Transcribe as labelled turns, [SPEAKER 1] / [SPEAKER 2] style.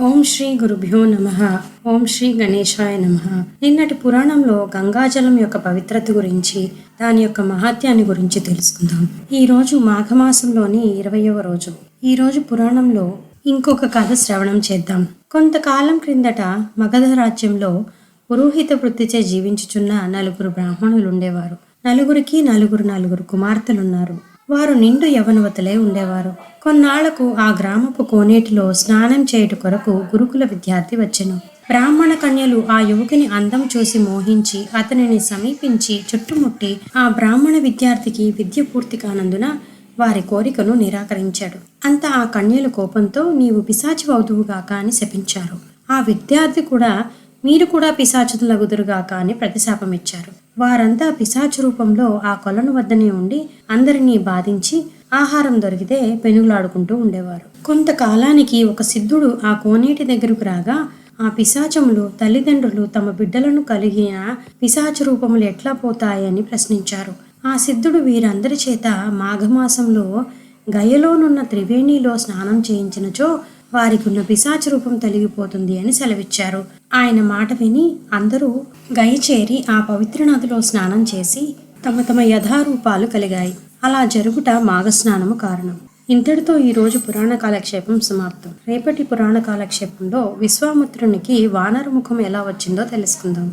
[SPEAKER 1] ఓం శ్రీ గురుభ్యో నమ. ఓం శ్రీ గణేశాయ నమ. నిన్నటి పురాణంలో గంగాజలం యొక్క పవిత్రత గురించి దాని యొక్క మహాత్యాన్ని గురించి తెలుసుకుందాం. ఈ రోజు మాఘమాసంలోని ఇరవయవ రోజు. ఈ రోజు పురాణంలో ఇంకొక కథ శ్రవణం చేద్దాం. కొంతకాలం క్రిందట మగధ రాజ్యంలో పురోహిత వృత్తిచే జీవించుచున్న నలుగురు బ్రాహ్మణులు ఉండేవారు నలుగురికి నలుగురు నలుగురు కుమార్తెలున్నారు. వారు నిండు యవనవతులై ఉండేవారు. కొన్నాళ్ళకు ఆ గ్రామపు కోనేటిలో స్నానం చేయుట కొరకు గురుకుల విద్యార్థి వచ్చెను. బ్రాహ్మణ కన్యలు ఆ యువకుని అందం చూసి మోహించి అతనిని సమీపించి చుట్టుముట్టి ఆ బ్రాహ్మణ విద్యార్థికి విద్య పూర్తి కానందున వారి కోరికను నిరాకరించాడు. అంత ఆ కన్యల కోపంతో నీవు పిశాచి అవుదువుగాక అని శపించారు. ఆ విద్యార్థి కూడా మీరు కూడా పిశాచులగుదురుగాక అని ప్రతిశాపం ఇచ్చారు వారంతా పిశాచు రూపంలో ఆ కొలను వద్దనే ఉండి అందరినీ బాధించి ఆహారం దొరికితే పెనుగులాడుకుంటూ ఉండేవారు. కొంతకాలానికి ఒక సిద్ధుడు ఆ కోనేటి దగ్గరకు రాగా ఆ పిశాచములు తల్లిదండ్రులు తమ బిడ్డలను కలిగిన పిశాచు రూపములు ఎట్లా పోతాయని ప్రశ్నించారు. ఆ సిద్ధుడు వీరందరి చేత మాఘమాసంలో గయలోనున్న త్రివేణిలో స్నానం చేయించినచో వారికి ఉన్న పిశాచ రూపం తొలగిపోతుంది అని సెలవిచ్చారు. ఆయన మాట విని అందరూ గయచేరి ఆ పవిత్ర నదిలో స్నానం చేసి తమ తమ యథారూపాలు కలిగాయి. అలా జరుగుట మాఘస్నానము కారణం. ఇంతటితో ఈ రోజు పురాణ కాలక్షేపం సమాప్తం. రేపటి పురాణ కాలక్షేపంలో విశ్వామిత్రునికి వానరముఖం ఎలా వచ్చిందో తెలుసుకుందాం.